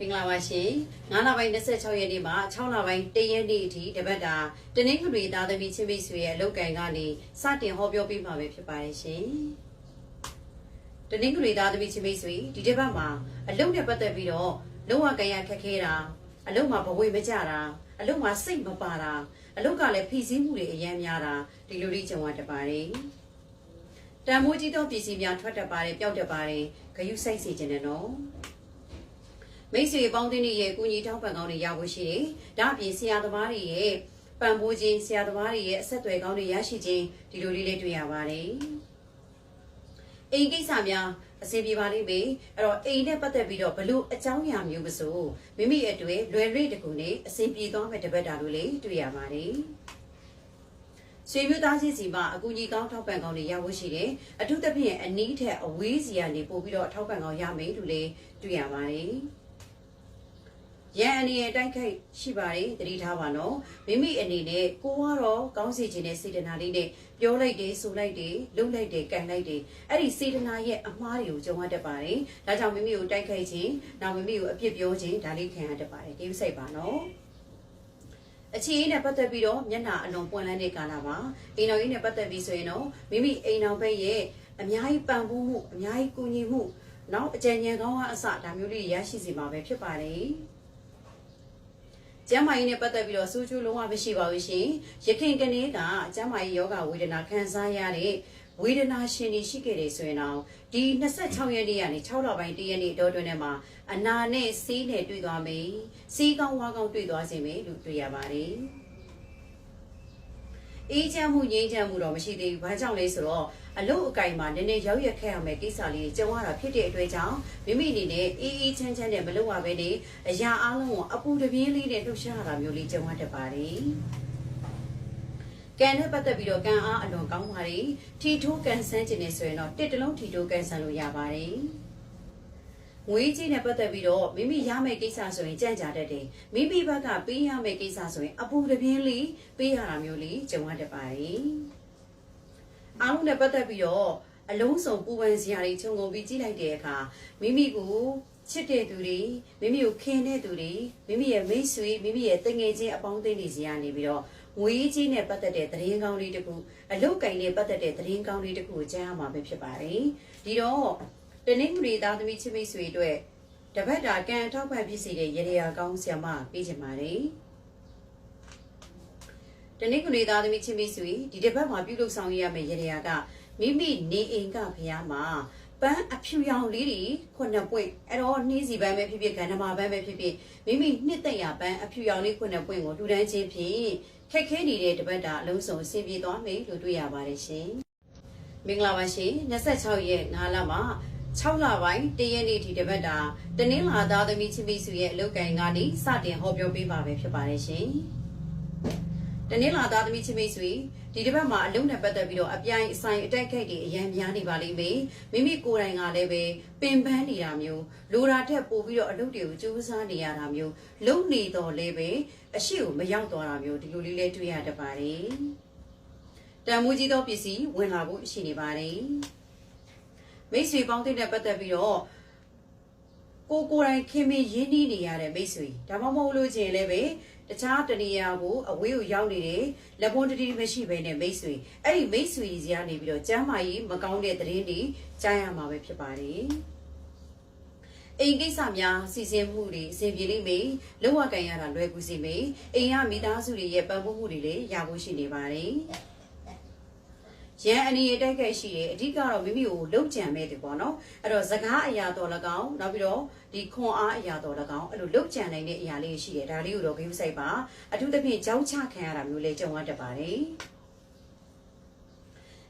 မင်္ဂလာပါရှင်9လပိုင်း26ရက်နေ့မှာ6လပိုင်း1ရက်နေ့အထိတပတ်တာတနင်္ဂနွေသားသမီးချင်းမိတ်ဆွေရဲ့အလုပ်ကံကနေစတင်ဟောပြောပေးမှာပဲဖြစ်ပါတယ်ရှင်တနင်္ဂနွေသားသမီးချင်းမိတ်ဆွေဒီတစ်ပတ်မှာအလုပ်နဲ့ပတ်သက်ပြီးတော့လုံဝကံရခက်ခဲတာအလုပ်မှာဘဝမကြတာအလုပ်မှာစိတ်မပါတာအလုပ်ကလည်းဖိစီးမှုတွေအများများတာဒီလိုလေးကြုံရတတ်ပါတယ်တန်မိုးကြီးသောပစ္စည်းများထွက်တတ်ပါတယ်ပျောက်တတ်ပါတယ်ဂယုစိုက်စေခြင်းနဲ့နော် မိတ်ဆွေပေါင်းသင်းတွေရဲ့ကုညီထောက်ပံ့ကောင်းတွေရဖို့ရှိတယ်။ဒါအပြင်ဆရာသမားတွေရဲ့ပံ့ပိုးခြင်းဆရာသမားတွေရဲ့အဆက်အသွယ်ကောင်းတွေရရှိခြင်းဒီလိုလေးလေးတွေ့ရပါတယ်။အိမ်ကိစ္စများအစီအပြေပါလိမ့်မယ်။အဲ့တော့အိမ်နဲ့ပတ်သက်ပြီးတော့ဘလို့အကြောင်းအရာမျိုးမဆိုမိမိရဲ့အတွက်လွယ်လွယ်တကူနဲ့အစီအပြေသွားမဲ့တပတ်တာလို့လေးတွေ့ရပါတယ်။ဆွေမျိုးသားချင်းစီမှာအကူကြီးကောင်းထောက်ပံ့ကောင်းတွေရဖို့ရှိတယ်။အထူးသဖြင့်အနီးထက်အဝေးစီကနေပို့ပြီးတော့ထောက်ပံ့ကောင်းရမယ်လို့လေးတွေ့ရပါတယ်။ ရန်အနေနဲ့တိုက်ခိုက်ရှိပါတယ်တတိထားပါနော်မိမိအနေနဲ့ကိုကတော့ကောင်းစီခြင်းနဲ့စေတနာလေးနဲ့ပြောလိုက်တယ်ဆိုလိုက်တယ်လုပ်လိုက်တယ်ကန်လိုက်တယ်အဲ့ဒီစေတနာရဲ့အမှားတွေကိုကြုံရတတ်ပါတယ်ဒါကြောင့်မိမိကိုတိုက်ခိုက်ခြင်းနောက်မိမိကိုအပြစ်ပြောခြင်းဒါလေးခံရတတ်ပါတယ်ကိစ္စစိတ်ပါနော်အခြေအနေနဲ့ပတ်သက်ပြီးတော့မျက်နှာအလွန်ပွင့်လန်းတဲ့ကာလပါအိမ်တော်ကြီးနဲ့ပတ်သက်ပြီးဆိုရင်တော့မိမိအိမ်တော်ဘက်ရဲ့အများကြီးပံ့ပိုးမှုအများကြီးကူညီမှုနောက်အကြံဉာဏ်ကောင်းကအစဒါမျိုးလေးရရှိစီမှာပဲဖြစ်ပါတယ် ကျမ်းမာရေးနဲ့ပတ်သက်ပြီးတော့စူးကျူးလုံးဝမရှိပါဘူးရှင်။ရခင်ကနေကကျမ်းမာရေးယောဂဝေဒနာခံစားရတဲ့ဝေဒနာရှင်တွေရှိခဲ့တယ်ဆိုရင်တော့ဒီ26ရက်နေ့ကနေ6လပိုင်း1ရက်နေ့တော့တွင်ထဲမှာအနာနဲ့ဆေးနဲ့တွေ့သွားမယ်။ဆေးကောင်းဝါကောင်းတွေ့သွားစေမယ်လို့တွေ့ရပါတယ်။ အေးချမ်းမှုငြိမ်းချမ်းမှုတော့မရှိသေးဘူး။ဘာကြောင့်လဲဆိုတော့အလုတ်အကင်မှာနည်းနည်းရောက်ရက်ခဲ့ရမယ်ကိစ္စလေးတွေကြုံရတာဖြစ်တဲ့အတွက်ကြောင့်မိမိအနေနဲ့အေးအေးချမ်းချမ်းနဲ့မလုပ်ရဘဲနဲ့အရာအလုံးကိုအပူတပြင်းလေးနဲ့လှုပ်ရှားရတာမျိုးလေးကြုံရတတ်ပါတယ်။ကံနဲ့ပတ်သက်ပြီးတော့ကံအားအလွန်ကောင်းပါတယ်။ထီထိုးကန်ဆန်းခြင်းနဲ့ဆိုရင်တော့တစ်တလုံးထီထိုးကန်ဆန်းလို့ရပါတယ်။ ငွေကြီးနဲ့ပတ်သက်ပြီးတော့မိမိရမယ့်ကိစ္စဆိုရင်ကြံ့ကြာတတ်တယ်။မိမိဘက်ကပေးရမယ့်ကိစ္စဆိုရင်အပူတပြင်းလေးပေးရတာမျိုးလေးကြုံရတတ်ပါတယ်။အားလုံးနဲ့ပတ်သက်ပြီးတော့အလုံးစုံပူပန်စရာတွေခြုံငုံပြီးကြည့်လိုက်တဲ့အခါမိမိကိုချစ်တဲ့သူတွေမိမိကိုခင်တဲ့သူတွေမိမိရဲ့မိတ်ဆွေမိမိရဲ့တငယ်ချင်းအပေါင်းအသင်းတွေစီကနေပြီးတော့ငွေကြီးနဲ့ပတ်သက်တဲ့သတင်းကောင်းလေးတစ်ခုအလုတ်ကင်နဲ့ပတ်သက်တဲ့သတင်းကောင်းလေးတစ်ခုကိုကြားရမှာပဲဖြစ်ပါတယ်ဒီတော့ တနင်္ဂနွေသားသမီးချစ်မိတ်ဆွေအတွက်တပတ်တာကံအထောက်ပံ့ဖြစ်စေတဲ့ရေရာကောင်းဆရာမပေးချင်ပါတယ်တနင်္ဂနွေသားသမီးချင်းမိတ်ဆွေဒီတစ်ပတ်မှာပြုလုပ်ဆောင်ရမယ့်ရရာကမိမိနေအိမ်ကဖျားမှာပန်းအဖြူရောင်လေးတွေခုနှစ်ပွင့်အဲ့တော့နှီးစီပန်းပဲဖြစ်ဖြစ်ကန္ဓမာပန်းပဲဖြစ်ဖြစ်မိမိနှစ်သက်ရာပန်းအဖြူရောင်လေးခုနှစ်ပွင့်ကိုလူတန်းချင်းဖြင့်ခက်ခဲနေတဲ့တပတ်တာအလုံးစုံအဆင်ပြေသွားမယ်လို့တွေ့ရပါတယ်ရှင်မင်္ဂလာပါရှင်26ရက်9လမှာ 6လပိုင်းတရက်နေ့ဒီတပတ်တာတနင်္လာသားသမီးချင်းမိတ်ဆွေရဲ့အလုပ်ကိုင်ကနေစတင်ဟောပြောပေးပါပဲဖြစ်ပါတယ်ရှင်တနင်္လာသားသမီးချင်းမိတ်ဆွေဒီတစ်ပတ်မှာအလုံးနဲ့ပတ်သက်ပြီးတော့အပြိုင်အဆိုင်အတိုက်ခိုက်တွေအရန်များနေပါလိမ့်မယ်မိမိကိုယ်တိုင်ကလည်းပဲပင်ပန်းနေတာမျိုးလိုတာထက်ပိုပြီးတော့အလုပ်တွေကိုကြိုးစားနေရတာမျိုးလုံနေတော့လည်းပဲအရှိကိုမရောက်သွားတာမျိုးဒီလိုလေးလေးတွေ့ရတတ်ပါတယ်တန်မိုးကြီးသောပစ္စည်းဝင်လာဖို့ရှိနေပါတယ် မိတ်ဆွေပေါင်းတဲ့နဲ့ပတ်သက်ပြီးတော့ကိုကိုယ်တိုင်ခင်မင်းရင်းနှီးနေရတဲ့မိတ်ဆွေဒါမှမဟုတ်လို့ချင်းလည်းပဲတခြားတနေရာကိုအဝေးကိုရောက်နေတယ်လက်ပွန်တတိမရှိဘဲနဲ့မိတ်ဆွေအဲ့ဒီမိတ်ဆွေကြီးကနေပြီးတော့ကျမ်းမာရေးမကောင်းတဲ့သတင်းတွေကြားရမှာပဲဖြစ်ပါတယ်အိမ်ကိစ္စများစီစဉ်မှုတွေအဆင်ပြေလိမ့်မယ်လောကကန်ရတာလွယ်ကူစေမယ်အိမ်ကမိသားစုတွေရဲ့ပံ့ပိုးမှုတွေလည်းရဖို့ရှိနေပါတယ် ရန်အနေနဲ့တိုက်ခိုက်ရှိတယ်အဓိကတော့မိမိကိုလှုပ်ကြံမဲ့တယ်ပေါ့နော်အဲ့တော့စကားအရာတော်၎င်းနောက်ပြီးတော့ဒီခွန်အားအရာတော်၎င်းအဲ့လိုလှုပ်ကြံနိုင်တဲ့အရာလေးရှိတယ်ဒါလေးကိုတော့ဂိမ်းစိုက်ပါအထူးသဖြင့်ကြောက်ချခံရတာမျိုးလေးကြုံရတတ်ပါတယ်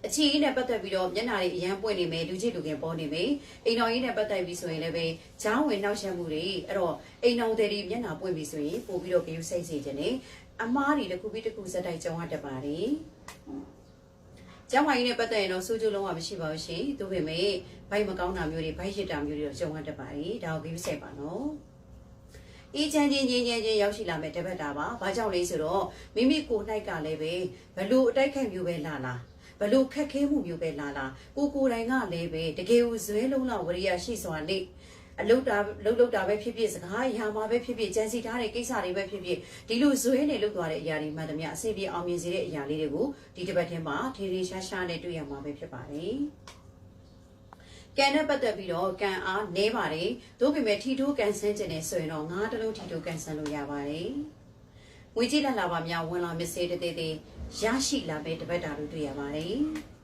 အချီးနဲ့ပတ်သက်ပြီးတော့မျက်နှာတွေအရန်ပွင့်နေမယ်လူချစ်လူခင်ပေါ်နေမယ်အိမ်တော်ကြီးနဲ့ပတ်သက်ပြီးဆိုရင်လည်းပဲချောင်းဝင်နှောက်ယှက်မှုတွေအဲ့တော့အိမ်တော်တွေမျက်နှာပွင့်ပြီဆိုရင်ပို့ပြီးတော့ဂိမ်းစိုက်စေခြင်းနဲ့အမားတွေတစ်ခုပြီးတစ်ခုစက်တိုက်ကြုံရတတ်ပါတယ် ကျမ်းမာရေးနဲ့ပတ်သက်ရင်တော့စိုးကျိုးလုံးဝမရှိပါဘူးရှင်။ဒါပေမဲ့ဘိုက်မကောင်းတာမျိုးတွေဘိုက်ရစ်တာမျိုးတွေတော့ကြုံရတတ်ပါတယ်။ဒါကိုဂိမ်းဆက်ပါနော်။အေးချမ်းချင်းချင်းချင်းချင်းရောက်ရှိလာမဲ့တပတ်တာပါ။ဘာကြောင့်လဲဆိုတော့မိမိကိုယ်၌ကလည်းပဲဘလို့အတိုက်ခိုက်မျိုးပဲလာလာဘလို့ခက်ခဲမှုမျိုးပဲလာလာကိုကိုယ်တိုင်ကလည်းပဲတကယ်ကိုဇွဲလုံးလောက်ဝရိယရှိစွာနေ အလုတ်တာလုတ်လုတ်တာပဲဖြစ်ဖြစ်စကားအရာမှာပဲဖြစ်ဖြစ်ကြံစီထားတဲ့ကိစ္စတွေပဲဖြစ်ဖြစ်ဒီလိုဇွဲနဲ့လုတ်သွားတဲ့အရာတွေမှန်သမျှအစီအပြေအောင်မြင်စေတဲ့အရာလေးတွေကိုဒီတစ်ပတ်ထဲမှာထေထေရှားရှားနဲ့တွေ့ရမှာပဲဖြစ်ပါတယ်ကံနဲ့ပတ်သက်ပြီးတော့ကံအားနည်းပါတယ်။သို့ပေမဲ့ထီထိုးကန်ဆန်းခြင်းနဲ့ဆိုရင်တော့ငါးတစ်လုံးထီထိုးကန်ဆန်းလို့ရပါတယ်။ငွေကြီးလက်လာပါများဝင်လာမစေးတသေးသေးရရှိလာပဲတပတ်တာလို့တွေ့ရပါတယ်။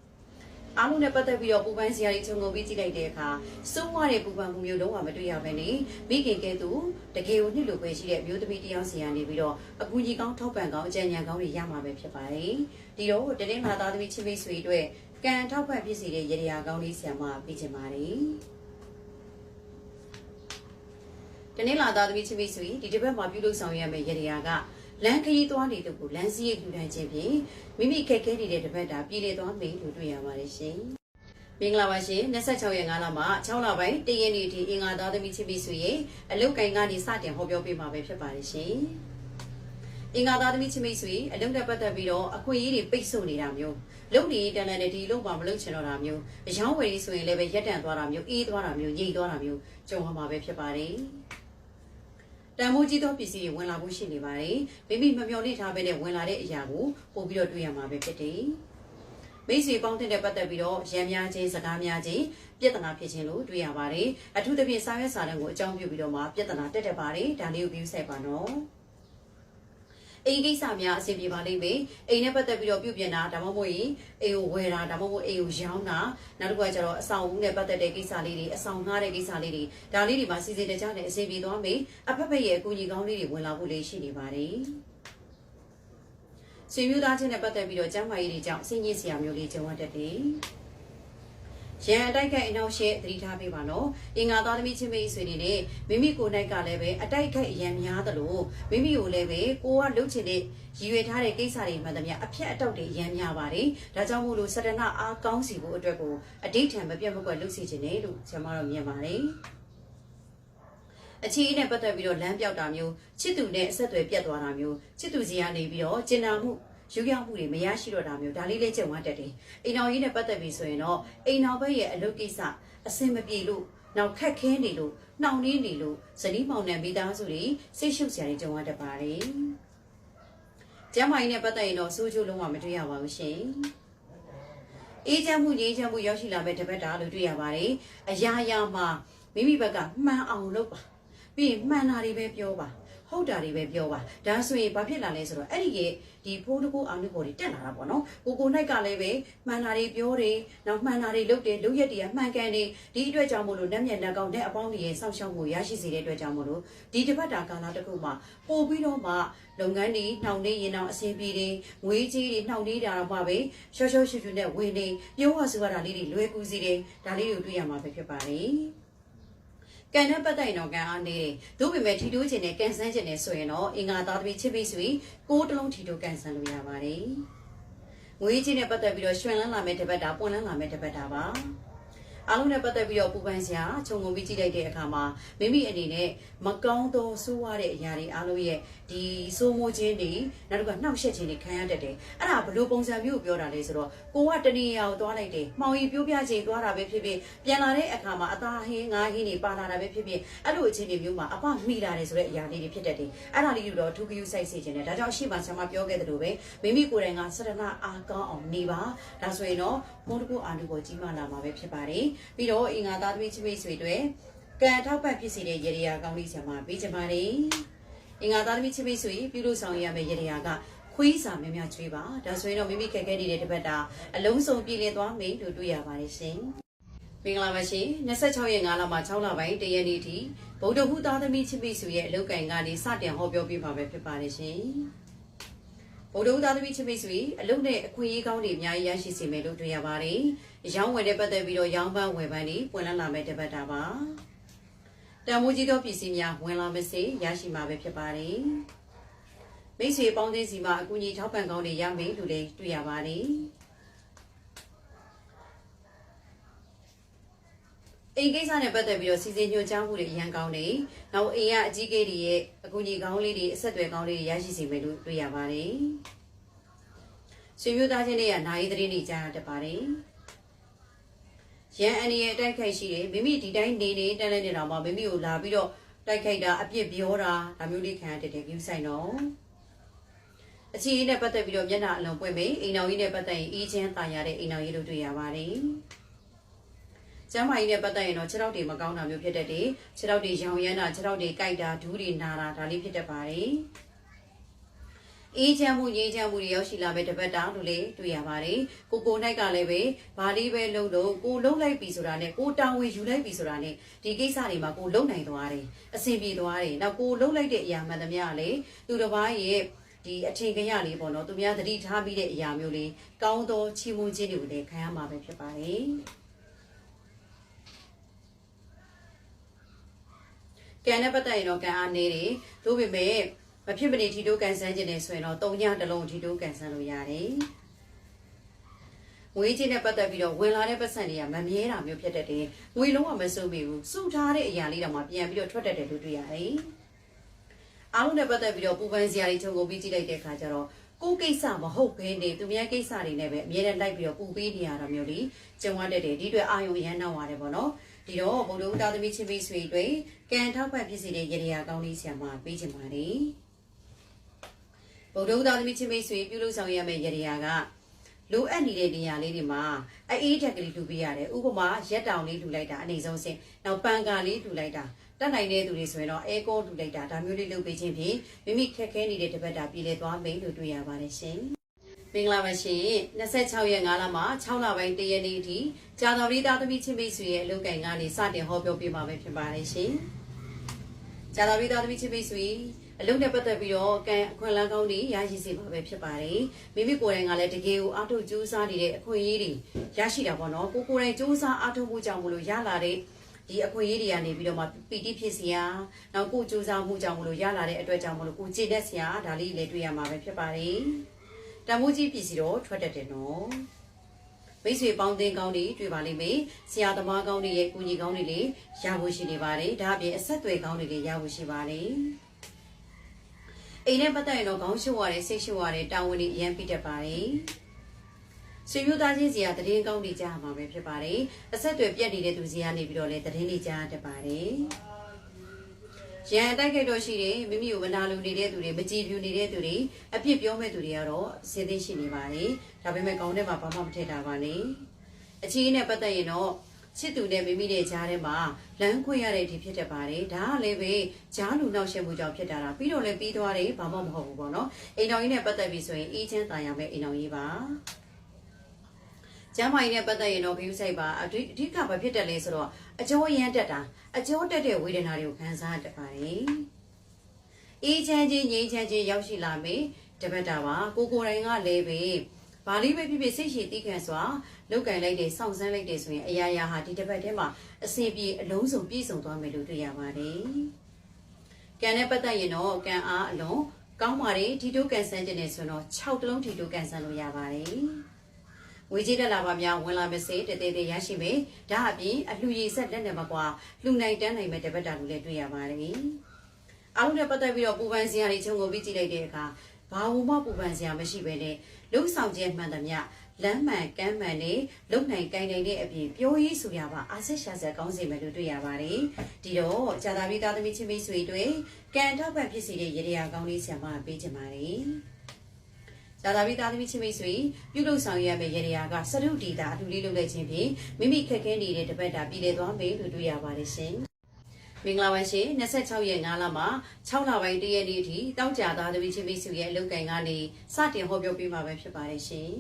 အားလုံးနဲ့ပတ်သက်ပြီးတော့ပူပန်းစရာတွေခြုံငုံပြီးကြည့်လိုက်တဲ့အခါစိုးဝါတဲ့ပူပန်းမှုမျိုးလုံးဝမတွေ့ရဘဲနဲ့မိခင်ကဲသူတကယ်ကိုနှစ်လိုပဲရှိတဲ့အမျိုးသမီးတစ်ယောက်စီကနေပြီးတော့အကူကြီးကောင်းထောက်ပံ့ကောင်းအကြံဉာဏ်ကောင်းတွေရမှာပဲဖြစ်ပါတယ်။ဒီတော့တတင်းမာသားသမီးချင်းမိတ်ဆွေအတွက်ကံထောက်ပံ့ဖြစ်စီတဲ့ရေရာကောင်းလေးဆရာမပြီးချင်ပါတယ်။တနေ့လာသားသမီးချင်းမိတ်ဆွေဒီတစ်ပတ်မှာပြုလုပ်ဆောင်ရမယ့်ရေရာက လမ်းခရီးသွားနေသူကိုလမ်းစည်းရိပ်ထူထမ်းခြင်းဖြင့်မိမိခက်ခဲနေတဲ့တစ်ပတ်တာပြည်လေသွားမယ်လို့တွေ့ရပါတယ်ရှင်။မင်္ဂလာပါရှင်26ရက်5လမှာ6လပိုင်းတရက်နေ့ဒီအင်္ဂါသားသမီးချင်းမိတ်ဆွေရဲ့အလုတ်ကင်ကနေစတင်ဟောပြောပေးမှာပဲဖြစ်ပါတယ်ရှင်။အင်္ဂါသားသမီးချင်းမိတ်ဆွေအလုံးနဲ့ပတ်သက်ပြီးတော့အခွင့်အရေးတွေပိတ်ဆို့နေတာမျိုးလုံနေတန်တန်နဲ့ဒီလုံပါမလုံချင်တော့တာမျိုးအယောင်းဝယ်ရေးဆိုရင်လည်းပဲရက်တန်သွားတာမျိုးအေးသွားတာမျိုးညိတ်သွားတာမျိုးကြုံရမှာပဲဖြစ်ပါတယ် တန်မိုးကြီးသောပစ္စည်းတွေဝင်လာဖို့ရှိနေပါတယ်မိမိမမျှော်လင့်ထားဘဲနဲ့ဝင်လာတဲ့အရာကိုပို့ပြီးတော့တွေ့ရမှာပဲဖြစ်တယ်မိတ်ဆွေပေါင်းတဲ့ပတ်သက်ပြီးတော့ရံများခြင်းစကားများခြင်းပြဿနာဖြစ်ခြင်းလို့တွေ့ရပါတယ်အထူးသဖြင့်စာရွက်စာတမ်းကိုအကြောင်းပြုပြီးတော့မှပြဿနာတက်တက်ပါတယ်ဒါလေးကိုပြီးဆက်ပါနော် အိမ်ကိစ္စများအဆင်ပြေပါလိမ့်မယ်အိမ်နဲ့ပတ်သက်ပြီးတော့ပြုပြင်တာဒါမှမဟုတ်ရင်အိမ်ကိုဝယ်တာဒါမှမဟုတ်အိမ်ကိုရောင်းတာနောက်တစ်ခုကကျတော့အဆောင်ဦးနဲ့ပတ်သက်တဲ့ကိစ္စလေးတွေအဆောင်ငှားတဲ့ကိစ္စလေးတွေဒါလေးတွေမှာစီစဉ်တကြနဲ့အဆင်ပြေသွားမယ်အဖက်ဖက်ရဲ့အကူအညီကောင်းလေးတွေဝင်လာဖို့လေးရှိနေပါတယ်ဆွေမျိုးသားချင်းနဲ့ပတ်သက်ပြီးတော့ကျမ်းမာရေးတွေကြောင့်ဆင်းရဲစရာမျိုးလေးကြုံရတတ်တယ် ရန်အတိုက်ခိုက်အနောက်ရှေ့သတိထားပေးပါနော်။အင်္ဂါသားသမီးချင်းမိတ်ဆွေတွေနဲ့မိမိကိုယ်၌ကလည်းပဲအတိုက်ခိုက်ရန်များသလိုမိမိကိုလည်းပဲကိုကလှုပ်ချင်တဲ့ရည်ရွယ်ထားတဲ့ကိစ္စတွေမှန်သမျှအဖြတ်အတောက်တွေရန်များပါတယ်။ဒါကြောင့်မို့လို့စတနာအားကောင်းစီဖို့အတွက်ကိုအတိတ်ထံမပြတ်မကွက်လှုပ်စီခြင်းနဲ့လို့ကျွန်မတို့မြင်ပါတယ်။အချီးနဲ့ပတ်သက်ပြီးတော့လမ်းပြောက်တာမျိုးချစ်သူနဲ့အဆက်အသွယ်ပြတ်သွားတာမျိုးချစ်သူစီကနေပြီးတော့ကျင်နာမှု ယူရမှုတွေမရရှိတော့တာမျိုးဒါလေးလေးကြုံရတတ်တယ်အိမ်တော်ကြီးနဲ့ပတ်သက်ပြီးဆိုရင်တော့အိမ်တော်ဘက်ရဲ့အလုပ်ကိစ္စအဆင်မပြေလို့နောက်ခက်ခဲနေလို့နှောင့်နှေးနေလို့ဇနီးမောင်နှံမိသားစုတွေစိတ်ရှုပ်စရာတွေကြုံရတတ်ပါတယ်ကျမ်းမာရေးနဲ့ပတ်သက်ရင်တော့စိုးကျိုးလုံးဝမတွေ့ရပါဘူးရှင်အေးချမ်းမှုငြိမ်းချမ်းမှုရောက်ရှိလာမဲ့တပတ်တာလို့တွေ့ရပါတယ်အရာရာမှာမိမိဘက်ကမှန်အောင်လုပ်ပါပြီးရင်မှန်တာတွေပဲပြောပါ ဟုတ်တာတွေပဲပြောပါဒါဆိုရင်ဘာဖြစ်လာလဲဆိုတော့အဲ့ဒီရဲ့ဒီဖိုးတကူအောင်နုဘော်တွေတက်လာတာပေါ့နော်ကိုကိုနိုင်ကလည်းပဲမှန်တာတွေပြောတယ်နောက်မှန်တာတွေလုပ်တယ်လုပ်ရက်တွေကမှန်ကန်တယ်ဒီအတွက်ကြောင့်မို့လို့နက်မြက်လက်ကောင်းတဲ့အပေါင်းတွေရဲ့စောင့်ရှောက်မှုရရှိစေတဲ့အတွက်ကြောင့်မို့လို့ဒီတစ်ပတ်တာကာလတစ်ခုမှာပို့ပြီးတော့မှလုပ်ငန်းတွေနှောင့်နှေးရင်တော့အဆင်ပြေတယ်ငွေကြီးတွေနှောင့်နှေးတာတော့မှပဲရှော့ရှော့ရှူရှူနဲ့ဝင်နေပြောရဆိုရတာလေးတွေလွယ်ကူစေတယ်ဒါလေးတွေကိုတွေ့ရမှာပဲဖြစ်ပါတယ် ကံနဲ့ပတ်သက်ရင်တော့ကံအားနေတယ်။သို့ပေမဲ့ထီတိုးခြင်းနဲ့ကန်ဆန်းခြင်းနဲ့ဆိုရင်တော့အင်္ဂါသားသမီးချစ်ပြီးဆိုကိုးတလုံးထီတိုးကန်ဆန်းလို့ရပါတယ်။ငွေကြီးနဲ့ပတ်သက်ပြီးတော့ရွှင်လန်းလာမဲ့တပတ်တာပွင့်လန်းလာမဲ့တပတ်တာပါ။ အားလုံးနဲ့ပတ်သက်ပြီးတော့ပူပန်စရာခြုံငုံပြီးကြည့်လိုက်တဲ့အခါမှာမိမိအနေနဲ့မကောင်းသောဆိုးဝါးတဲ့အရာတွေအားလုံးရဲ့ဒီဆိုးမိုးခြင်းတွေနောက်တစ်ခါနှောက်ယှက်ခြင်းတွေခံရတတ်တယ်အဲ့ဒါဘယ်လိုပုံစံမျိုးကိုပြောတာလဲဆိုတော့ကိုကတနေရာကိုသွားလိုက်တယ်မှောင်ရီပြိုးပြခြင်းသွားတာပဲဖြစ်ဖြစ်ပြန်လာတဲ့အခါမှာအသားဟင်းငါးဟင်းတွေပါလာတာပဲဖြစ်ဖြစ်အဲ့လိုအခြေအနေမျိုးမှာအပမိလာတယ်ဆိုတဲ့အရာလေးတွေဖြစ်တတ်တယ်အဲ့ဒါလေးကိုတော့ထူးကယူဆိုင်စေခြင်းနဲ့ဒါကြောင့်အရှိမဆံမပြောခဲ့သလိုပဲမိမိကိုယ်တိုင်ကစရဏအားကောင်းအောင်နေပါဒါဆိုရင်တော့ဘုန်းတကူအာနုဘောကြီးမှလာမှာပဲဖြစ်ပါတယ်ပြီးတော့အင်္ဂါသားသမီးချမိတ်ဆွေတွေကံထောက်ပံ့ဖြစ်စေတဲ့ရေရာကောင်းလေးဆံမပေးကြပါလေအင်္ဂါသားသမီးချမိတ်ဆွေပြုလို့ဆောင်ရမယ့်ရေရာကခွေးစာများများကျွေးပါဒါဆိုရင်တော့မိမိခက်ခဲနေတဲ့တစ်ပတ်တာအလုံးစုံပြည်လည်သွားမယ်လို့တွေ့ရပါတယ်ရှင်မင်္ဂလာပါရှင်26ရက်5လမှာ6လပိုင်းတရက်နေ့ထိဗုဒ္ဓဟူသားသမီးချစ်မိစုရဲ့အလုတ်ကင်ကနေစတင်ဟောပြောပြပါမယ်ဖြစ်ပါတယ်ရှင်ဗုဒ္ဓဟူသားသမီးချစ်မိစုအလုတ်နဲ့အခွင့်အရေးကောင်းတွေအများကြီးရရှိစေမယ်လို့တွေ့ရပါတယ် ရောင်းဝယ်တဲ့ပတ်သက်ပြီးတော့ရောင်းပန်းဝယ်ပန်းတွေပွင့်လန်းလာမဲ့တပတ်တာပါတန်မိုးကြီးသောပစ္စည်းများဝင်လာမစေရရှိမှာပဲဖြစ်ပါတယ်မိတ်ဆွေပေါင်းသင်းစီမှာအကူအညီထောက်ပံ့ကောင်းတွေရမယ်လို့လည်းတွေ့ရပါတယ်အိမ်ကိစ္စနဲ့ပတ်သက်ပြီးတော့စီစဉ်ညွှန်ကြားမှုတွေအရန်ကောင်းနေ။နောက်အိမ်ကအကြီးကဲတွေရဲ့အကူအညီကောင်းလေးတွေအဆက်အသွယ်ကောင်းလေးတွေရရှိစေမယ်လို့တွေ့ရပါတယ်။ဆွေမျိုးသားချင်းတွေကနိုင်ရေးသတင်းတွေကြားရတတ်ပါတယ်။ ရန်အနေရဲ့တိုက်ခိုက်ရှိတယ်မိမိဒီတိုင်းနေနေတက်လက်နေတာမှာမိမိကိုလာပြီးတော့တိုက်ခိုက်တာအပြစ်ပြောတာဒါမျိုးလေးခံရတဲ့တဲ့ view ဆိုင်တော့အချီနဲ့ပတ်သက်ပြီးတော့မျက်နှာအလုံးပွင့်ပြီအိမ်တော်ကြီးနဲ့ပတ်သက်ရင်အေးချမ်းတာရတဲ့အိမ်တော်ကြီးတို့တွေ့ရပါတယ်ကျမ်းမာရေးနဲ့ပတ်သက်ရင်တော့ခြေထောက်တွေမကောင်းတာမျိုးဖြစ်တတ်တယ်ခြေထောက်တွေရောင်ရမ်းတာခြေထောက်တွေကြိုက်တာဒူးတွေနာတာဒါလေးဖြစ်တတ်ပါတယ် အေးချမ်းမှုငြိမ်းချမ်းမှုတွေရောက်ရှိလာမဲ့တပတ်တာလို့လေတွေ့ရပါတယ်ကိုကိုနိုင်ကလည်းပဲဘာလေးပဲလုံးလို့ကိုလုံးလိုက်ပြီဆိုတာနဲ့ကိုတောင်းဝင်ယူလိုက်ပြီဆိုတာနဲ့ဒီကိစ္စတွေမှာကိုလုံးနိုင်သွားတယ်အဆင်ပြေသွားတယ်နောက်ကိုလုံးလိုက်တဲ့အရာမှန်သမျှလေသူတစ်ပါးရဲ့ဒီအထင်ကြီးရလေးပေါ့နော်သူများသတိထားပြီးတဲ့အရာမျိုးလေးကောင်းသောချီးမွမ်းခြင်းတွေကိုလည်းခံရမှာပဲဖြစ်ပါတယ်ကံနဲ့ပတ်သက်ရင်တော့ကံအားနေတယ်တို့ပေမဲ့ မဖြစ်မနေထီတိုးကန်ဆန်းခြင်းနဲ့ဆိုရင်တော့၃ညတစ်လုံးထီတိုးကန်ဆန်းလို့ရတယ်ငွေချင်းနဲ့ပတ်သက်ပြီးတော့ဝင်လာတဲ့ပတ်စံတွေကမမြဲတာမျိုးဖြစ်တတ်တယ်ငွေလုံးဝမစုံမိဘူးစုထားတဲ့အရာလေးတောင်မှပြန်ပြီးတော့ထွက်တတ်တယ်လို့တွေ့ရတယ်အားလုံးနဲ့ပတ်သက်ပြီးတော့ပူပန်စရာတွေချုပ်ကုန်ပြီးကြည့်လိုက်တဲ့အခါကျတော့ကိုကိစ္စမဟုတ်ဘဲနေသူများကိစ္စတွေနဲ့ပဲအမြဲတမ်းလိုက်ပြီးတော့ပူပေးနေရတာမျိုးလေးကြုံရတတ်တယ်ဒီအတွက်အာယုံရမ်းနောက်ရတယ်ပေါ့နော်ဒီတော့ဘုဒ္ဓဦးသားသမီးချင်းမိတ်ဆွေတွေကံထောက်ပံ့ဖြစ်စေတဲ့ရေရာကောင်းလေးဆရာမပေးချင်ပါတယ် ဗုဒ္ဓဦးသားသမီးချင်းမိတ်ဆွေပြုလုပ်ဆောင်ရမယ့်ရေရာကလိုအပ်နေတဲ့နေရာလေးတွေမှာအေးဓာတ်ကလေးလှူပေးရတယ်ဥပမာရက်တောင်လေးလှူလိုက်တာအနေဆုံးစင်နောက်ပန်ကာလေးလှူလိုက်တာတက်နိုင်တဲ့သူတွေဆိုရင်တော့အဲကောလှူလိုက်တာဒါမျိုးလေးလုပ်ပေးခြင်းဖြင့်မိမိခက်ခဲနေတဲ့တပတ်တာပြည်လဲသွားမယ်လို့တွေ့ရပါတယ်ရှင်မင်္ဂလာပါရှင်26ရက်5လမှာ6လပိုင်း1ရက်နေ့အထိကြာတော်လေးသားသမီးချင်းမိတ်ဆွေရဲ့အလုပ်ကိုင်ကနေစတင်ဟောပြောပေးမှာပဲဖြစ်ပါတယ်ရှင်ကြာတော်လေးသားသမီးချင်းမိတ်ဆွေ အလုပ်နဲ့ပတ်သက်ပြီးတော့ကံအခွင့်အလမ်းကောင်းတွေရရှိစေပါပဲဖြစ်ပါတယ်မိမိကိုယ်တိုင်ကလည်းတကယ်ကိုအားထုတ်ကြိုးစားနေတဲ့အခွင့်အရေးတွေရရှိတာပေါ့နော်ကိုကိုယ်တိုင်ကြိုးစားအားထုတ်မှုကြောင့်မလို့ရလာတဲ့ဒီအခွင့်အရေးတွေကနေပြီးတော့မှပီတိဖြစ်စရာနောက်ကိုကြိုးစားမှုကြောင့်မလို့ရလာတဲ့အတွက်ကြောင့်မလို့ကိုကြည်တဲ့စရာဒါလေးလည်းတွေ့ရမှာပဲဖြစ်ပါတယ်တမိုးကြီးပြည်စီတော့ထွက်တတ်တယ်နော်မိတ်ဆွေပေါင်းတင်ကောင်းတွေတွေ့ပါလိမ့်မယ်ဆရာသမားကောင်းတွေရဲ့ကူညီကောင်းတွေလည်းရဖို့ရှိနေပါတယ်ဒါအပြင်အဆက်အသွယ်ကောင်းတွေလည်းရဖို့ရှိပါတယ် အိမ်နဲ့ပတ်သက်ရင်တော့ခေါင်းရှုပ်ရတယ်စိတ်ရှုပ်ရတယ်တာဝန်တွေအရင်ပြတတ်ပါတယ်ဆွေမျိုးသားချင်းစီကတည်င်းကောင်းနေကြမှာပဲဖြစ်ပါတယ်အဆက်အသွယ်ပြတ်နေတဲ့သူစီကနေပြီးတော့လည်းတည်င်းနေကြတတ်ပါတယ်ရန်တိုက်ခိုက်တော့ရှိတယ်မိမိကိုမနာလိုနေတဲ့သူတွေမကြည်ဖြူနေတဲ့သူတွေအပြစ်ပြောမဲ့သူတွေကတော့စင်သိရှိနေပါတယ်ဒါပေမဲ့ကောင်းတဲ့မှာဘာမှမထည့်တာပါနဲ့အချီးနဲ့ပတ်သက်ရင်တော့ ချစ်သူနဲ့မိမိတဲ့ကြားထဲမှာလမ်းခွင့်ရတဲ့ဒီဖြစ်တတ်ပါတယ်ဒါကလည်းပဲကြားလူနောက်ရှက်မှုကြောင့်ဖြစ်တာလားပြီးတော့လည်းပြီးသွားတယ်ဘာမှမဟုတ်ဘူးပေါ့နော်အိမ်တော်ကြီးနဲ့ပတ်သက်ပြီးဆိုရင်အေးချမ်းသာရမယ့်အိမ်တော်ကြီးပါကျမ်းမာရေးနဲ့ပတ်သက်ရင်တော့ view site ပါအဓိအဓိကဘာဖြစ်တယ်လဲဆိုတော့အကျိုးရမ်းတက်တာအကျိုးတက်တဲ့ဝေဒနာတွေကိုခံစားတတ်ပါတယ်အေးချမ်းခြင်းငြိမ်းချမ်းခြင်းရောက်ရှိလာမယ်တပတ်တာပါကိုကိုယ်တိုင်ကလည်းပဲ ဘာလေးပဲဖြစ်ဖြစ်စိတ်ရှည်တည်ခံစွာလောက်ကင်လိုက်တယ်စောင့်စမ်းလိုက်တယ်ဆိုရင်အရာရာဟာဒီတစ်ပတ်ထဲမှာအစဉ်ပြေအလုံးစုံပြည့်စုံသွားမယ်လို့တွေ့ရပါတယ်။ကံနဲ့ပတ်သက်ရင်တော့ကံအားအလုံးကောင်းပါတယ်ဒီတိုးကန်ဆန်းခြင်းနဲ့ဆိုတော့6တလုံးဒီတိုးကန်ဆန်းလို့ရပါတယ်။ဝေကြီးတက်လာပါများဝင်လာမစေတသေးသေးရရှိမယ်။ဒါအပြင်အလှူရည်ဆက်လက်နဲ့မကွာလှူနိုင်တန်းနိုင်မဲ့တပတ်တာလို့လည်းတွေ့ရပါတယ်။အားလုံးနဲ့ပတ်သက်ပြီးတော့ပူပန်စရာတွေခြုံငုံပြီးကြည့်လိုက်တဲ့အခါဘာဝမှပူပန်စရာမရှိပဲနဲ့ လှုပ်ဆောင်ခြင်းမှန်သမျှလမ်းမှန်ကမ်းမှန်နဲ့လုံနိုင်ကိုင်နိုင်တဲ့အပြင်ပြောရေးဆိုရပါအားဆက်ရှာဆက်ကောင်းစေမယ်လို့တွေ့ရပါတယ်။ဒီတော့ဇာတာပိသားသမီးချင်းမိတ်ဆွေတွေကံထောက်ပံ့ဖြစ်စေတဲ့ရေရာကောင်းလေးဆရာမပေးချင်ပါတယ်။ဇာတာပိသားသမီးချင်းမိတ်ဆွေပြုလုပ်ဆောင်ရမယ့်ရေရာကစရုတီတာအတူလေးလုပ်လိုက်ခြင်းဖြင့်မိမိခက်ခဲနေတဲ့တပတ်တာပြည်လည်သွားမယ်လို့တွေ့ရပါတယ်ရှင်။ မင်္ဂလာပါရှင်26ရက်5လမှာ6လပိုင်းတရက်နေ့အထိတောက်ကြသားသမီးချင်းမိတ်ဆွေရဲ့အလုပ်ကိုင်ကနေစတင်ဟောပြောပေးမှာပဲဖြစ်ပါတယ်ရှင်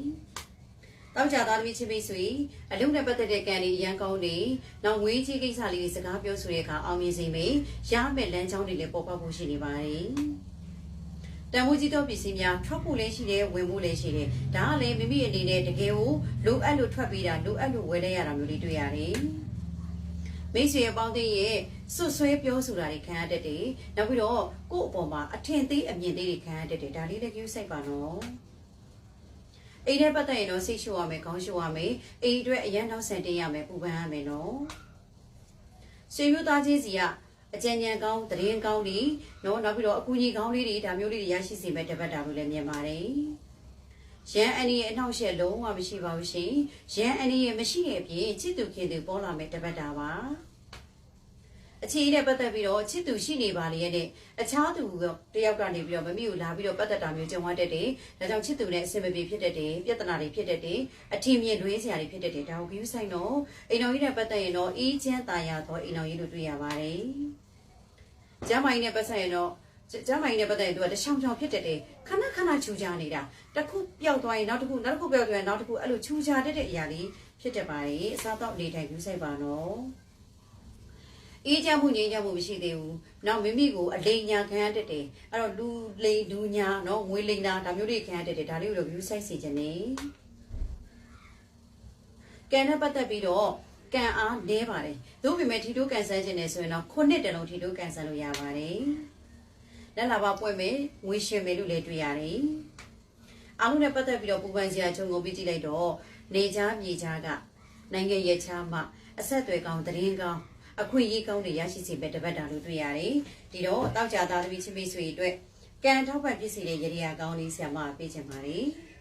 ။တောက်ကြသားသမီးချင်းမိတ်ဆွေအလုပ်နဲ့ပတ်သက်တဲ့ကံတွေရန်ကောင်းနေနောက်ငွေကြီးကိစ္စလေးတွေစကားပြောဆိုတဲ့အခါအောင်မြင်စေမယ်ရမယ့်လမ်းကြောင်းတွေလည်းပေါ်ပေါက်ဖို့ရှိနေပါတယ်။တန်ဖိုးကြီးသောပစ္စည်းများထွက်ဖို့လည်းရှိတယ်ဝင်ဖို့လည်းရှိတယ်ဒါကလည်းမိမိအနေနဲ့တကယ်ကိုလိုအပ်လို့ထွက်ပေးတာလိုအပ်လို့ဝယ်လဲရတာမျိုးတွေတွေ့ရတယ် မိတ်ဆွေအပေါင်းအသင်းရဲ့ဆွဆွဲပြောဆိုတာတွေခံရတတ်တယ်နောက်ပြီးတော့ကိုယ့်အပေါ်မှာအထင်သေးအမြင်သေးတွေခံရတတ်တယ်ဒါလေးလည်းကြိုးစိုက်ပါနော်အိမ်ထဲပတ်သက်ရင်တော့စိတ်ရှုရမယ်ခေါင်းရှုရမယ်အိမ်အတွက်အရန်နောက်ဆန်တင်ရမယ်ပူပန်ရမယ်နော်ဆွေမျိုးသားချင်းစီကအကြံဉာဏ်ကောင်းသတင်းကောင်းတွေနော်နောက်ပြီးတော့အကူအညီကောင်းလေးတွေဒါမျိုးလေးတွေရရှိစေမဲ့တပတ်တာလို့လည်းမြင်ပါတယ် ရန်အန်ဒီရဲ့အနောက်ရှက်လုံးဝမရှိပါဘူးရှင်ရန်အန်ဒီရဲ့မရှိတဲ့အပြင်ချစ်သူခင်သူပေါ်လာမဲ့တပတ်တာပါအခြေအနေနဲ့ပတ်သက်ပြီးတော့ချစ်သူရှိနေပါလေရဲ့နဲ့အခြားသူကတယောက်ကနေပြီးတော့မမိကိုလာပြီးတော့ပတ်သက်တာမျိုးကြုံရတတ်တယ်ဒါကြောင့်ချစ်သူနဲ့အဆင်မပြေဖြစ်တတ်တယ်ပြဿနာတွေဖြစ်တတ်တယ်အထင်မြင်လွဲစရာတွေဖြစ်တတ်တယ်ဒါကိုကြည့်ဆိုင်တော့အိမ်တော်ကြီးနဲ့ပတ်သက်ရင်တော့အေးချမ်းသာယာသောအိမ်တော်ကြီးလို့တွေ့ရပါတယ်ကျမ်းမာရေးနဲ့ပတ်သက်ရင်တော့ ကျမ်းမိုင်းနဲ့ပတ်သက်ရင်သူကတချောင်ချောင်ဖြစ်တတ်တယ်ခဏခဏချူချနေတာတစ်ခုပျောက်သွားရင်နောက်တစ်ခုနောက်တစ်ခုပျောက်သွားရင်နောက်တစ်ခုအဲ့လိုချူချတတ်တဲ့အရာလေးဖြစ်တတ်ပါတယ်အစားတော့အနေထိုင်ယူဆိုင်ပါနော်အေးချမ်းမှုငြိမ်းချမ်းမှုမရှိသေးဘူး။နောက်မိမိကိုအလိမ်ညာခံရတတ်တယ်။အဲ့တော့လူလိမ်လူညာနော်ငွေလိမ်တာဒါမျိုးတွေခံရတတ်တယ်ဒါလေးကိုတော့ view site စီခြင်းနေ။ကံနဲ့ပတ်သက်ပြီးတော့ကံအားနည်းပါတယ်။သို့ပေမဲ့ထီတိုးကန်ဆန်းခြင်းနေဆိုရင်တော့ခုနှစ်တလုံးထီတိုးကန်ဆန်းလို့ရပါတယ်။ လက်လာပါပွင့်မယ်ငွေရှင်မယ်လို့လည်းတွေ့ရတယ်။အားလုံးနဲ့ပတ်သက်ပြီးတော့ပူပန်စရာချုံကုန်ပြီးကြည့်လိုက်တော့နေချားမြေချားကနိုင်ငံရဲ့ချားမှအဆက်အသွယ်ကောင်းသတင်းကောင်းအခွင့်အရေးကောင်းတွေရရှိစေမဲ့တပတ်တာလို့တွေ့ရတယ်။ဒီတော့တောက်ကြသားသမီးချင်းမိတ်ဆွေအတွက်ကံထောက်ပံ့ဖြစ်စေတဲ့ရည်ရည်ကောင်းလေးဆရာမပေးချင်ပါတယ်။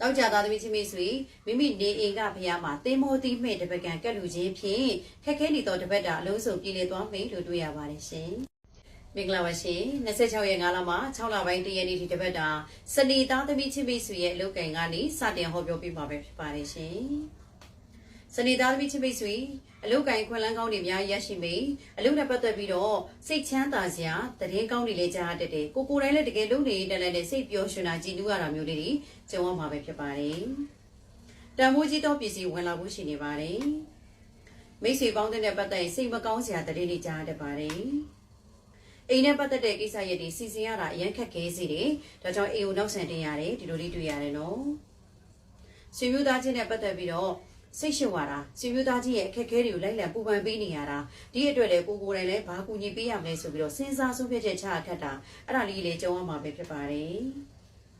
တောက်ကြသားသမီးချင်းမိတ်ဆွေမိမိနေအိမ်ကဖျားမှာတင်းမောတိမဲ့တပတ်ကံကက်လူချင်းဖြင့်ခက်ခဲနေသောတပတ်တာအလုံးစုံပြည်လေသွားမယ်လို့တွေ့ရပါတယ်ရှင်။ မင်္ဂလာပါရှင်26ရက်5လမှာ6လပိုင်းတရက်နေ့ဒီတစ်ပတ်တာစနေသားသမီးချင်းမိတ်ဆွေရဲ့အလုပ်ကံကနေစတင်ဟောပြောပေးမှာပဲဖြစ်ပါတယ်ရှင်စနေသားသမီးချင်းမိတ်ဆွေအလုပ်ကံခွင့်လန်းကောင်းတွေအများကြီးရရှိမိအလုပ်နဲ့ပတ်သက်ပြီးတော့စိတ်ချမ်းသာစရာတည်င်းကောင်းတွေလည်းကြားရတတ်တယ်ကိုကိုယ်တိုင်းလည်းတကယ်လုပ်နေတယ်လည်းစိတ်ပျော်ရွှင်တာကြည်နူးရတာမျိုးလေးတွေကြုံရမှာပဲဖြစ်ပါတယ်တန်ဖိုးကြီးတော့ပစ္စည်းဝင်လာဖို့ရှိနေပါတယ်မိတ်ဆွေပေါင်းတဲ့ပတ်သက်ရင်စိတ်မကောင်းစရာတည်င်းတွေကြားရတတ်ပါတယ် အိမ်နဲ့ပတ်သက်တဲ့ကိစ္စရပ်တွေစီစဉ်ရတာအရင်ခက်ခဲစေတယ်။ဒါကြောင့်အိမ်ကိုနောက်ဆန်တင်ရတယ်ဒီလိုလေးတွေ့ရတယ်နော်။ဆွေမျိုးသားချင်းနဲ့ပတ်သက်ပြီးတော့စိတ်ရှုပ်ရတာဆွေမျိုးသားချင်းရဲ့အခက်အခဲတွေကိုလိုက်လံပူပန်ပေးနေရတာဒီအတွက်လည်းကိုကိုယ်တိုင်လည်းဘာကူညီပေးရမလဲဆိုပြီးတော့စဉ်းစားဆုံးဖြတ်ချက်ချခတ်တာအဲ့ဒါလေးလေးကြုံရမှာပဲဖြစ်ပါတယ်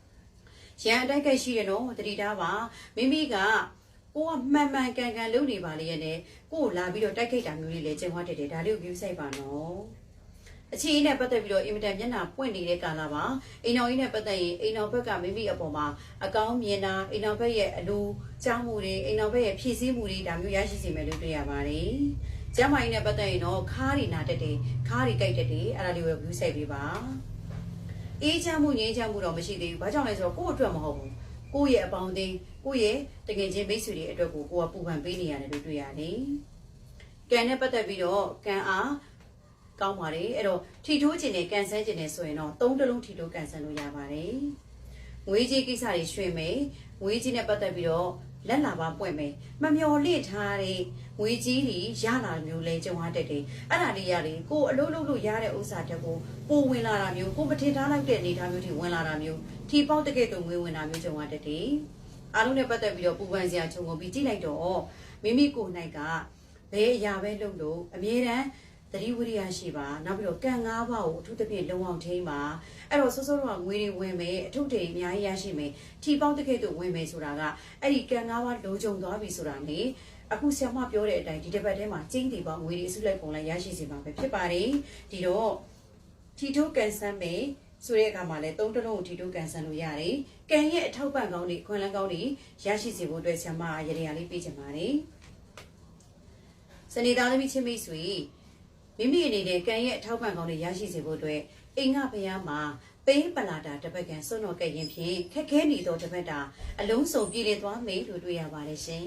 ။ရန်အတိုက်ကရှိရနော်တတိတာပါမိမိကကိုကမှန်မှန်ကန်ကန်လုပ်နေပါလေရဲ့နဲ့ကိုကိုလာပြီးတော့တိုက်ခိုက်တာမျိုးလေးလည်းကြုံရတတ်တယ်ဒါလေးကို view ဆိုင်ပါနော်။ အခြေအနေနဲ့ပတ်သက်ပြီးတော့အင်မတန်မျက်နှာပွင့်နေတဲ့ကာလပါအိမ်တော်ကြီးနဲ့ပတ်သက်ရင်အိမ်တော်ဘက်ကမိမိအပေါ်မှာအကောင်းမြင်တာအိမ်တော်ဘက်ရဲ့အလိုကြောင်းမှုတွေအိမ်တော်ဘက်ရဲ့ဖြည့်ဆည်းမှုတွေဒါမျိုးရရှိစေမယ်လို့တွေ့ရပါတယ်။ကျမ်းမာရေးနဲ့ပတ်သက်ရင်တော့ခါးတွေနာတက်တယ်ခါးတွေကြိုက်တက်တယ်အဲ့ဒါလေးကို view ဆိုင်ပေးပါ။အေးချမ်းမှုငြိမ်းချမ်းမှုတော့မရှိသေးဘူး။ဘာကြောင့်လဲဆိုတော့ကိုယ့်အတွက်မဟုတ်ဘူး။ကိုယ့်ရဲ့အပေါင်းအသင်းကိုယ့်ရဲ့တကယ်ချင်းမိတ်ဆွေတွေအတွက်ကိုကိုယ်ကပူပန်ပေးနေရတယ်လို့တွေ့ရတယ်။ကံနဲ့ပတ်သက်ပြီးတော့ကံအား ကောင်းပါတယ်အဲ့တော့ထီထိုးခြင်းနဲ့ကန်ဆန်းခြင်းနဲ့ဆိုရင်တော့သုံးတလုံးထီထိုးကန်ဆန်းလို့ရပါတယ်ငွေကြီးကိစ္စတွေရွှေ့မယ်ငွေကြီးနဲ့ပတ်သက်ပြီးတော့လက်လာပါပွင့်မယ်မမျော်လင့်ထားတဲ့ငွေကြီးတွေရလာမျိုးလဲကြုံရတတ်တယ်အဲ့ဒါလေးရတယ်ကိုအလုပ်လုပ်လို့ရတဲ့ဥစ္စာတက်ကိုပိုဝင်လာတာမျိုးကိုမထင်ထားလိုက်တဲ့အနေအထားမျိုးတွေဝင်လာတာမျိုးထီပေါက်တကယ်တော့ငွေဝင်တာမျိုးကြုံရတတ်တယ်အားလုံးနဲ့ပတ်သက်ပြီးတော့ပူပန်စရာခြုံကုန်ပြီးကြည့်လိုက်တော့မိမိကိုယ်၌ကဘယ်အရာပဲလုပ်လို့အမြဲတမ်း သတိဝိရိယရှိပါနောက်ပြီးတော့ကံငါးပါးကိုအထူးသဖြင့်လုံအောင်ထိန်းပါအဲ့တော့စောစောတော့ငွေတွေဝင်မယ်အထုပ်တွေအများကြီးရရှိမယ်ထီပေါင်းတစ်ခဲတို့ဝင်မယ်ဆိုတာကအဲ့ဒီကံငါးပါးလုံခြုံသွားပြီဆိုတာနေအခုဆရာမပြောတဲ့အတိုင်းဒီတစ်ပတ်ထဲမှာကျင်းတီပေါင်းငွေတွေအစုလိုက်ပုံလိုက်ရရှိစေမှာပဲဖြစ်ပါတယ်ဒီတော့ထီထိုးကန်ဆန်းမယ်ဆိုတဲ့အခါမှာလည်းသုံးတလုံးကိုထီထိုးကန်ဆန်းလို့ရတယ်။ကံရဲ့အထောက်ပံ့ကောင်းတွေခွန်လန်းကောင်းတွေရရှိစေဖို့အတွက်ဆရာမရရရလေးပေးချင်ပါတယ်။စနေသားသမီးချင်းမိတ်ဆွေ မိမိအနေနဲ့ကံရဲ့အထောက်ပံ့ကောင်းတွေရရှိစေဖို့အတွက်အိမ်ငါဘုရားမှာပေးပလာတာတပတ်ကံစွန့်တော်ကဲ့ရင်ဖြင့်ခက်ခဲနေသောတပတ်တာအလုံးစုံပြည်လည်သွားမယ်လို့တွေ့ရပါတယ်ရှင်